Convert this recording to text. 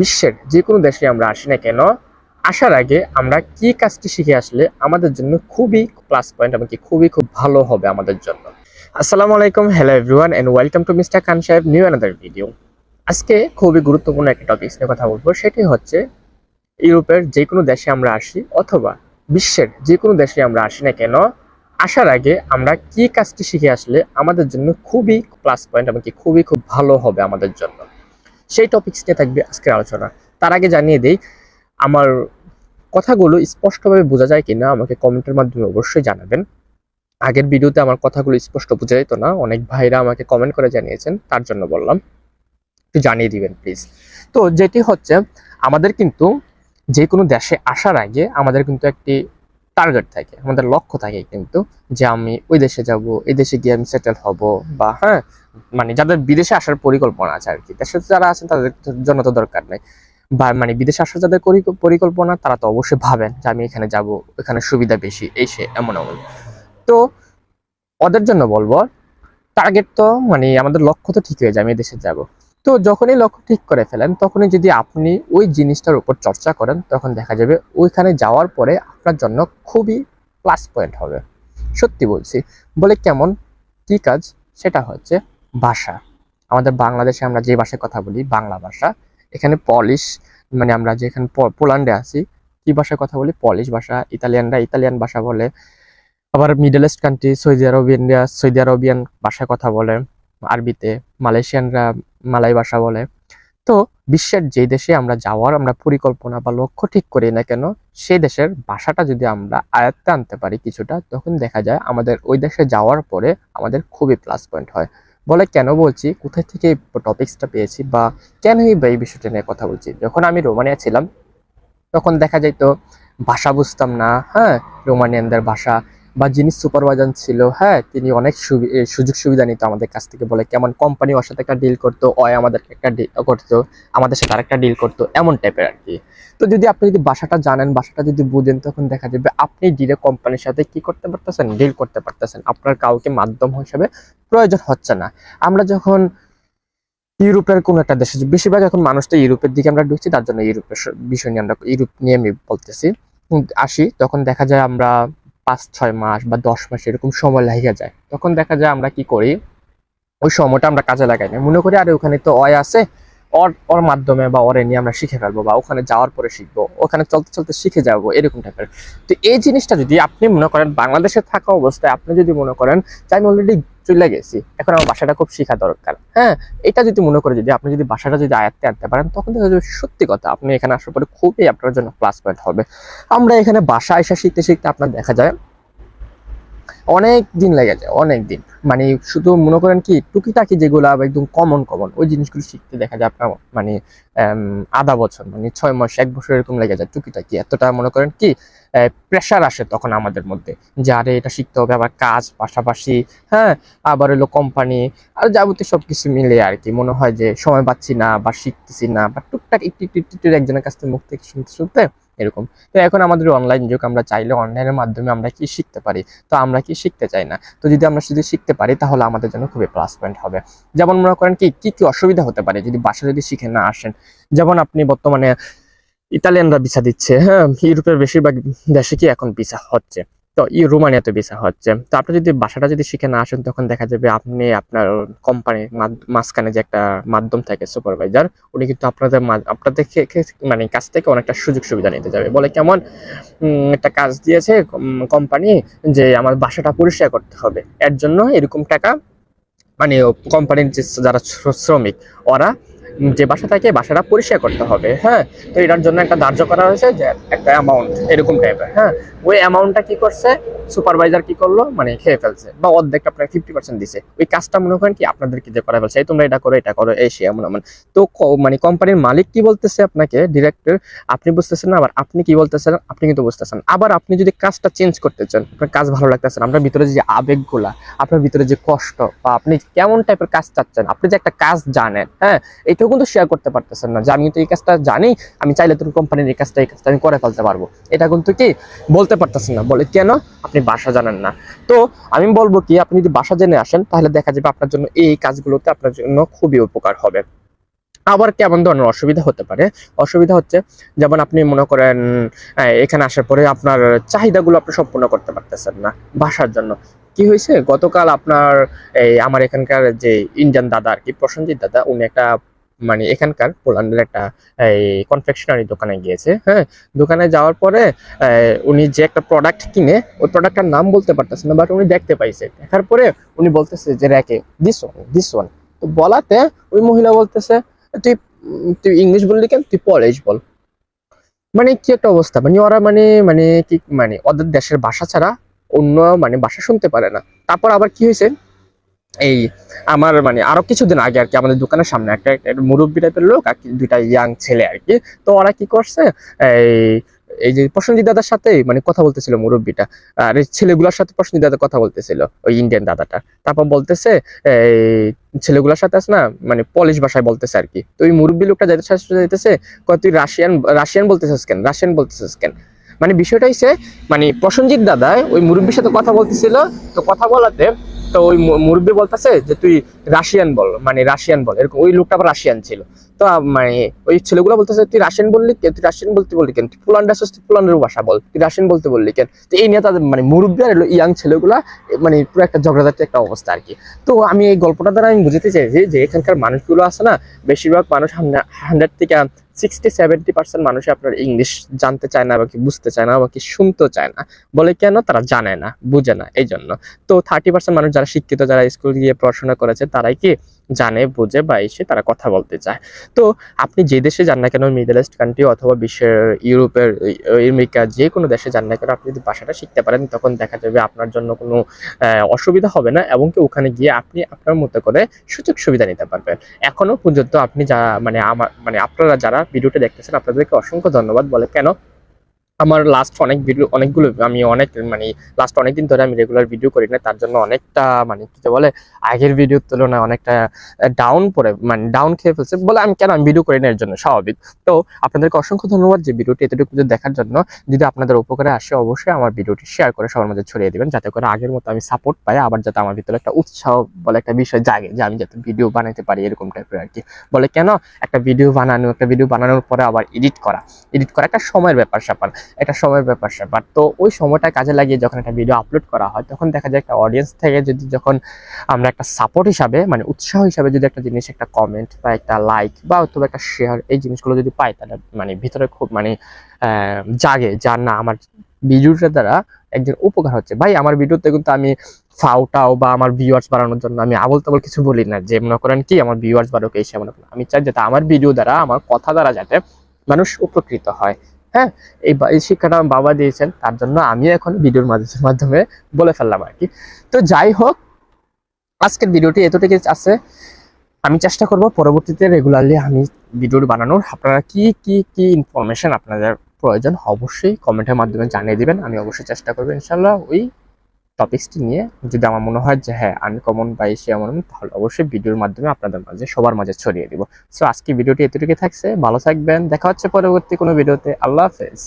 বিশ্বের যে কোনো দেশে আমরা আসি না কেন, আসার আগে আমরা কি কাজটি শিখে আসলে আমাদের জন্য খুবই প্লাস পয়েন্ট এবং কি খুবই খুব ভালো হবে আমাদের জন্য। আসসালামু আলাইকুম hello everyone and welcome to mister Khan সাহেব নিউ অ্যানাদার ভিডিও আজকে খুবই গুরুত্বপূর্ণ একটা টপিক নিয়ে কথা বলব, সেটি হচ্ছে ইউরোপের যে কোনো দেশে আমরা আসি অথবা বিশ্বের যে কোনো দেশে আমরা আসি না কেন, আসার আগে আমরা কি কাজটি শিখে আসলে আমাদের জন্য খুবই প্লাস পয়েন্ট এবং কি খুবই খুব ভালো হবে আমাদের জন্য। সেই টপিকস নিয়ে থাকবে আজকের আলোচনা। তার আগে জানিয়ে দেই, আমার কথাগুলো স্পষ্টভাবে বোঝা যায় কিনা আমাকে কমেন্টের মাধ্যমে অবশ্যই জানাবেন। আগের ভিডিওতে আমার কথাগুলো স্পষ্ট বোঝা যেত না, অনেক ভাইরা আমাকে কমেন্ট করে জানিয়েছেন, তার জন্য বললাম। একটু জানিয়ে দিবেন প্লিজ তো যেটি হচ্ছে, আমাদের কিন্তু যে কোনো দেশে আসার আগে আমাদের কিন্তু একটি টার্গেট থাকে, আমাদের লক্ষ্য থাকে কিন্তু যে আমি ওই দেশে যাব, এই দেশে গিয়ে আমি সেটেল হব বা হ্যাঁ মানে যাদের বিদেশে আসার পরিকল্পনা আছে আর কি দেশে যারা আছেন তাদের জন্য তো দরকার নেই। বা মানে বিদেশে আসার যাদের পরিকল্পনা তারা তো অবশ্যই ভাবেন যে আমি এখানে যাব, এখানে সুবিধা বেশি, এই সে, এমন এমন। তো ওদের জন্য বলব টার্গেট তো মানে আমাদের লক্ষ্য তো ঠিক হয়ে যায় আমি দেশে যাব। তো যখনই লক্ষ্য ঠিক করে ফেলেন, তখনই যদি আপনি ওই জিনিসটার উপর চর্চা করেন, তখন দেখা যাবে ওইখানে যাওয়ার পরে আপনার জন্য খুবই প্লাস পয়েন্ট হবে। সত্যি বলছি, বলে কেমন, কি কাজ? সেটা হচ্ছে ভাষা। আমাদের বাংলাদেশে আমরা যে ভাষায় কথা বলি, বাংলা ভাষা, এখানে পলিশ মানে আমরা যেখানে পোল্যান্ডে আছি, কি ভাষায় কথা বলি? পলিশ ভাষা, ইতালিয়ানরা ইতালিয়ান ভাষা বলে, আবার মিডল ইস্ট কান্ট্রি সৌদি আরবিয়ানরা সৌদি আরবিয়ান ভাষায় কথা বলে, আরবিতে মালয়েশিয়ানরা মালাই ভাষা বলে। তো বিশ্বের যে দেশে আমরা যাওয়ার আমরা পরিকল্পনা বা লক্ষ্য ঠিক করি না কেন সেই দেশের ভাষাটা যদি আমরা আয়ত্তে আনতে পারি কিছুটা, তখন দেখা যায় আমাদের ওই দেশে যাওয়ার পরে আমাদের খুবই প্লাস পয়েন্ট হয়। বলে কেন বলছি? কোথায় থেকে টপিক্সটা পেয়েছি বা কেনই বা এই বিষয়টা নিয়ে কথা বলছি? যখন আমি রোমানিয়া ছিলাম, তখন দেখা যাইতো, ভাষা বুঝতাম না হ্যাঁ? রোমানিয়ানদের ভাষা বা যিনি সুপারভাইজার ছিল হ্যাঁ তিনি অনেক সুযোগ সুবিধা নিত আমাদের কাছ থেকে বলে, কেমন কোম্পানি ওর সাথে একটা ডিল করতো অয় আমাদের একটা ডিল করতো, আমাদের সাথে আরেকটা ডিল করতো, এমন টাইপের আর কি তো যদি আপনি যদি বাসাটা জানেন, বাসাটা যদি বুঝেন, তখন দেখা যাবে আপনি ডিলে কোম্পানির সাথে কি করতে পারতেছেন ডিল করতে পারতেছেন। আপনার কাউকে মাধ্যম হিসাবে প্রয়োজন হচ্ছে না। আমরা যখন ইউরোপের কোনো একটা দেশে, বেশিরভাগ এখন মানুষ তো ইউরোপের দিকে আমরা ঢুকছি, তার জন্য ইউরোপের বিষয় নিয়ে আমরা, ইউরোপ নিয়ে আমি বলতেছি। আসি, তখন দেখা যায় আমরা পাঁচ ছয় মাস বা দশ মাস এরকম সময় লাগিয়ে যায়। তখন দেখা যায় আমরা কি করি? ওই সময়টা আমরা কাজে লাগাই না মনে করি আরে ওখানে তো অয় আছে ওর ওর মাধ্যমে বা ওরে নিয়ে আমরা শিখে ফেলব বা ওখানে যাওয়ার পরে শিখব, ওখানে চলতে চলতে শিখে যাব এরকম টাইপের তো এই জিনিসটা যদি আপনি মনে করেন বাংলাদেশে থাকা অবস্থায় আপনি যদি মনে করেন যে আমি অলরেডি চলে গেছি, এখন আমার ভাষাটা খুব শেখা দরকার হ্যাঁ? এটা যদি মনে করে যদি আপনি যদি ভাষাটা যদি আয়ত্তে আনতে পারেন, তখন দেখা যাবে সত্যি কথা আপনি এখানে আসার পরে খুবই আপনার জন্য প্লাস পয়েন্ট হবে। আমরা এখানে ভাষা এসে শিখতে শিখতে আপনার দেখা যায় অনেক দিন লেগে যায়, অনেক দিন। মানে শুধু মনে করেন কি, টুকিটাকি যেগুলো একদম কমন কমন ওই জিনিসগুলো শিখতে দেখা যায় আপনার মানে আধা বছর মানে ছয় মাস, এক বছর এরকম লেগে যায় টুকিটাকি। এতটা মনে করেন কি প্রেশার আসে তখন আমাদের মধ্যে যে, আরে, এটা শিখতে হবে আবার কাজ পাশাপাশি হ্যাঁ আবার হলো কোম্পানি আর যাবতীয় সবকিছু মিলে আর কি। মনে হয় যে, সময় পাচ্ছি না বা শিখতেছি না, বা টুকটাক একটু একটু একজনের কাছ থেকে মুখ থেকে শুনতে শুনতে এরকম। তো এখন আমাদের অনলাইন যুগ, আমরা চাইলে অনলাইনের মাধ্যমে আমরা কি শিখতে পারি? তো আমরা কি শিখতে চাই না? তো যদি আমরা যদি শিখতে পারি, তাহলে আমাদের জন্য খুবই প্লাস পয়েন্ট হবে। যেমন মনে করেন কি কি কি অসুবিধা হতে পারে যদি বাসা যদি শিখে না আসেন? যেমন আপনি বর্তমানে ইতালিয়ানরা ভিসা দিচ্ছে হ্যাঁ? ইউরোপের বেশিরভাগ দেশে কি এখন ভিসা হচ্ছে? তো ই রোমানিয়াতে ভিসা হচ্ছে। তো আপনি যদি বাসাটা যদি শিখে না আসেন, তখন দেখা যাবে আপনি আপনার কোম্পানির মাঝখানে যে একটা মাধ্যম থাকে সুপারভাইজার উনি কিন্তু আপনাদের আপনাদের মানে কাছ থেকে অনেকটা সুযোগ সুবিধা নিতে যাবে। বলে কেমন? একটা কাজ দিয়েছে কোম্পানি যে আমার বাসাটা পরিষ্কার করতে হবে। এর জন্য এরকম টাকা মানে কোম্পানির যে যারা শ্রমিক, ওরা যে বাসা থাকে, বাসাটা পরিষ্কার করতে হবে হ্যাঁ? তো এটার জন্য একটা ধার্য করা হয়েছে যে একটা অ্যামাউন্ট এরকম টাইপের হ্যাঁ? ওই অ্যামাউন্টটা কি করছে? সুপারভাইজার কি করল? মানে খেয়ে ফেলছে বা অর্ধেক আপনার ফিফটি পার্সেন্ট দিছে। ওই কাজটা মনে করেন কি, আপনাদের কি যে করা ফেলছে তোমরা এটা করো এটা করো, এই সে এমন এমন। তো মানে কোম্পানির মালিক কি বলতেছে আপনাকে? ডিরেক্টর আপনি বুঝতেছেন আবার আপনি কি বলতেছেন? আপনি কিন্তু বুঝতেছেন। আবার আপনি যদি কাজটা চেঞ্জ করতে চান, আপনার কাজ ভালো লাগতেছে আপনার ভিতরে যে আবেগগুলা, আপনার ভিতরে যে কষ্ট, বা আপনি কেমন টাইপের কাজ চাচ্ছেন, আপনি যে একটা কাজ জানেন হ্যাঁ? এটাও কিন্তু শেয়ার করতে পারতেছেন না যে আমি কিন্তু এই কাজটা জানি, আমি চাইলে তোর কোম্পানির এই কাজটা এই কাজটা আমি করে ফেলতে পারব। এটা কিন্তু কি বলতে পারতেছেন না, বলে কেন আপনি ভাষা জানেন না। তো আমি বলব কি, আপনি যদি ভাষা জেনে আসেন, তাহলে দেখা যাবে আপনার জন্য এই কাজগুলোতে আপনার জন্য খুবই উপকার হবে। আবার কেমন ধরনের অসুবিধা হতে পারে? অসুবিধা হচ্ছে, যেমন আপনি মনে করেন এখানে আসার পরে আপনার চাহিদাগুলো আপনি সম্পূর্ণ করতে পারতেছেন না বাসার জন্য। কি হয়েছে? গতকাল আপনার, এই আমার এখানকার যে ইন্ডিয়ান দাদা আর কি, প্রসেনজিৎ দাদা, উনি একটা মানে এখানকার পোল্যান্ডের একটা, এই কনফেকশনারি দোকানে গিয়েছে হ্যাঁ? দোকানে যাওয়ার পরে উনি যে একটা প্রোডাক্ট কিনে, ওই প্রোডাক্টটার নাম বলতে পারতেছে না বাট উনি দেখতে পাইছে। দেখার পরে উনি বলতেছে যে র্যাকে দিস ওয়ান দিস ওয়ান তো বলাতে ওই মহিলা বলতেছে, তুই তুই ইংলিশ বললি কেন? তুই পলিশ বল। মানে কি একটা অবস্থা মানে ওরা মানে মানে কি মানে ওদের দেশের ভাষা ছাড়া অন্য মানে ভাষা শুনতে পারে না। তারপর আবার কি হয়েছে? এই আমার মানে আরও কিছুদিন আগে আর কি আমাদের দোকানের সামনে একটা মুরব্বী টাইপের লোক আর কি, দুইটা ইয়াং ছেলে আর কি। তো ওরা কি করছে, এই এই যে প্রসেনজিৎ দাদার সাথে মানে কথা বলতেছিল মুরব্বীটা। আর এই ছেলেগুলোর সাথে প্রসেনজিৎ দাদা কথা বলতেছিল, ওই ইন্ডিয়ান দাদাটা। তারপর বলতেছে, এই ছেলেগুলোর সাথে আছে না মানে পলিশ ভাষায় বলতেছে আর কি। তো ওই মুরব্বী লোকটা যাইতেছে যাইতেছে, কয় তুই রাশিয়ান রাশিয়ান বলতেছিস কেন? রাশিয়ান বলতেছিস কেন? মানে বিষয়টা হচ্ছে মানে প্রসেনজিৎ দাদা ওই মুরব্বীর সাথে কথা বলতেছিল, তো কথা বলাতে তো ওই মুরব্বী বলতেছে যে, তুই রাশিয়ান বল মানে রাশিয়ান বল। এরকম, ওই লোকটা আবার রাশিয়ান ছিল। তো মানে ওই ছেলেগুলো বলতেছে, তুই রাশিয়ান বললি কেন? তুই রাশিয়ান বলতে বললি কেন? তুই পোল্যান্ড তুই পোল্যান্ডের ভাষা বল। তুই রাশিয়ান বলতে বললি কেন? তো এই নিয়ে তাদের মানে মুরব্বী আর ইয়াং ছেলেগুলা মানে পুরো একটা ঝগড়াঝাটি একটা অবস্থা আর কি। তো আমি এই গল্পটা দ্বারা আমি বুঝতে চাইছি যে এখানকার মানুষগুলো আছে না, বেশিরভাগ মানুষ হান্ড্রেড থেকে সিক্সটি সেভেন্টি পার্সেন্ট মানুষ আপনার ইংলিশ জানতে চায় না বা কি বুঝতে চায় না বা কি শুনতে চায় না। বলে কেন? তারা জানে না, বুঝে না এই জন্য তো থার্টি পার্সেন্ট মানুষ যারা শিক্ষিত, যারা স্কুল গিয়ে পড়াশোনা করেছে, তারাই কি জানে, বুঝে বা এসে তারা কথা বলতে চায়। তো আপনি যে দেশে যান না কেন মিডল ইস্ট কান্ট্রি অথবা বিশ্বের, ইউরোপের আমেরিকা, যে কোনো দেশে যান না কেন, আপনি যদি ভাষাটা শিখতে পারেন, তখন দেখা যাবে আপনার জন্য কোনো অসুবিধা হবে না এবং কি ওখানে গিয়ে আপনি আপনার মতো করে সুযোগ সুবিধা নিতে পারবেন। এখনও পর্যন্ত আপনি যা মানে আমার মানে আপনারা যারা ভিডিওটা দেখতেছেন, আপনাদেরকে অসংখ্য ধন্যবাদ। বলে কেন? আমার লাস্ট অনেক ভিডিও অনেকগুলো, আমি অনেক মানে লাস্ট অনেকদিন ধরে আমি রেগুলার ভিডিও করি না, তার জন্য অনেকটা মানে কি বলে, আগের ভিডিওর তুলনায় অনেকটা ডাউন পড়ে মানে ডাউন খেয়ে ফেলছে, বলে আমি কেন আমি ভিডিও করি না, এর জন্য স্বাভাবিক। তো আপনাদেরকে অসংখ্য ধন্যবাদ যে ভিডিওটি এতটুকু দেখার জন্য। যদি আপনাদের উপকারে আসে, অবশ্যই আমার ভিডিওটি শেয়ার করে সবার মাঝে ছড়িয়ে দিবেন, যাতে করে আগের মতো আমি সাপোর্ট পাই, আবার যাতে আমার ভিতরে একটা উৎসাহ বলে একটা বিষয় জাগে, যে আমি যাতে ভিডিও বানাতে পারি, এরকম টাইপের আর কি বলে কেন? একটা ভিডিও বানানো, একটা ভিডিও বানানোর পরে আবার এডিট করা। এডিট করা একটা সময়ের ব্যাপার স্যাপার একটা সময়ের ব্যাপার স্যাপার তো ওই সময়টা কাজে লাগিয়ে যখন একটা ভিডিও আপলোড করা হয়, তখন দেখা যায় একটা অডিয়েন্স থেকে যদি যখন আমরা একটা সাপোর্ট হিসাবে মানে উৎসাহ হিসাবে যদি একটা জিনিস, একটা কমেন্ট বা একটা লাইক বা অথবা একটা শেয়ার এই জিনিসগুলো যদি পাই, তাহলে মানে ভিতরে খুব মানে জাগে যার না, আমার ভিডিওটার দ্বারা একজন উপকার হচ্ছে। ভাই, আমার ভিডিওতে কিন্তু আমি ফাউটাও বা আমার ভিউয়ার্স বাড়ানোর জন্য আমি আবল তাবল কিছু বলি না। যে, মনে করেন কি, আমার ভিউয়ার্স বাড়ুক, এই সে মনে করেন আমি চাই যাতে আমার ভিডিও দ্বারা, আমার কথা দ্বারা যাতে মানুষ উপকৃত হয়। হ্যাঁ এই শিক্ষাটা আমার বাবা দিয়েছেন, তার জন্য আমি এখন ভিডিওর মাধ্যমে- মাধ্যমে বলে ফেললাম আর কি। তো যাই হোক, আজকের ভিডিওটি এতটুকু আছে। আমি চেষ্টা করব পরবর্তীতে রেগুলারলি আমি ভিডিও বানানোর। আপনারা কি কি কি ইনফরমেশন আপনাদের প্রয়োজন, অবশ্যই কমেন্টের মাধ্যমে জানিয়ে দিবেন। আমি অবশ্যই চেষ্টা করব ইনশাল্লাহ ওই টপিক্সটি নিয়ে যদি আমার মনে হয় যে হ্যাঁ আনকমন বা এসে এমন তাহলে অবশ্যই ভিডিওর মাধ্যমে আপনাদের মাঝে, সবার মাঝে ছড়িয়ে দিব। সো আজকে ভিডিওটি এতটুকু থাকছে। ভালো থাকবেন। দেখা হচ্ছে পরবর্তী কোনো ভিডিওতে। আল্লাহ হাফেজ।